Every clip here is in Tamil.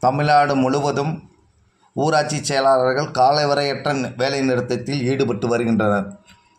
தமிழ்நாடு முழுவதும் ஊராட்சி செயலாளர்கள் காலவரையற்ற வேலை நிறுத்தத்தில் ஈடுபட்டு வருகின்றனர்.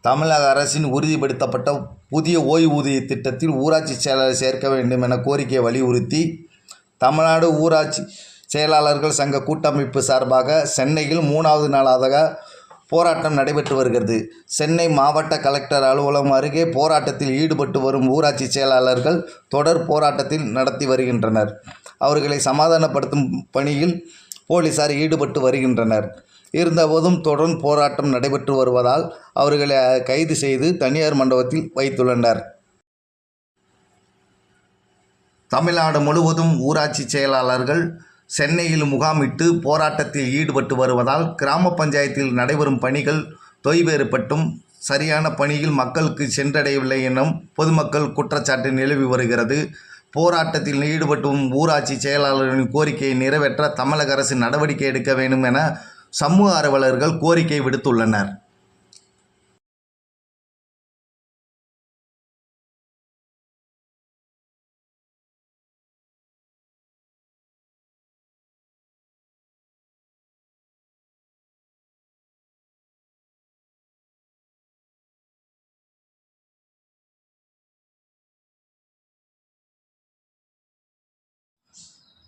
தமிழக அரசின் உறுதிப்படுத்தப்பட்ட புதிய ஓய்வூதிய திட்டத்தில் ஊராட்சி செயலாளர் சேர்க்க வேண்டும் என கோரிக்கையை வலியுறுத்தி தமிழ்நாடு ஊராட்சி செயலாளர்கள் சங்க கூட்டமைப்பு சார்பாக சென்னையில் மூணாவது நாளாக போராட்டம் நடைபெற்று வருகிறது. சென்னை மாவட்ட கலெக்டர் அலுவலகம் அருகே போராட்டத்தில் ஈடுபட்டு வரும் ஊராட்சி செயலாளர்கள் தொடர் போராட்டத்தில் நடத்தி வருகின்றனர். அவர்களை சமாதானப்படுத்தும் பணியில் போலீசார் ஈடுபட்டு வருகின்றனர். இருந்தபோதும் தொடர்ந்து போராட்டம் நடைபெற்று வருவதால் அவர்களை கைது செய்து தனியார் மண்டபத்தில் வைத்துள்ளனர். தமிழ்நாடு முழுவதும் ஊராட்சி செயலாளர்கள் சென்னையில் முகாமிட்டு போராட்டத்தில் ஈடுபட்டு வருவதால் கிராம பஞ்சாயத்தில் நடைபெறும் பணிகள் தொய்வேறுபட்டும் சரியான பணியில் மக்களுக்கு சென்றடையவில்லை எனும் பொதுமக்கள் குற்றச்சாட்டு நிலவி வருகிறது. போராட்டத்தில் ஈடுபட்டும் ஊராட்சி செயலாளர்களின் கோரிக்கையை நிறைவேற்ற தமிழக அரசு நடவடிக்கை எடுக்க வேண்டும் என சமூக ஆர்வலர்கள் கோரிக்கை விடுத்துள்ளனர்.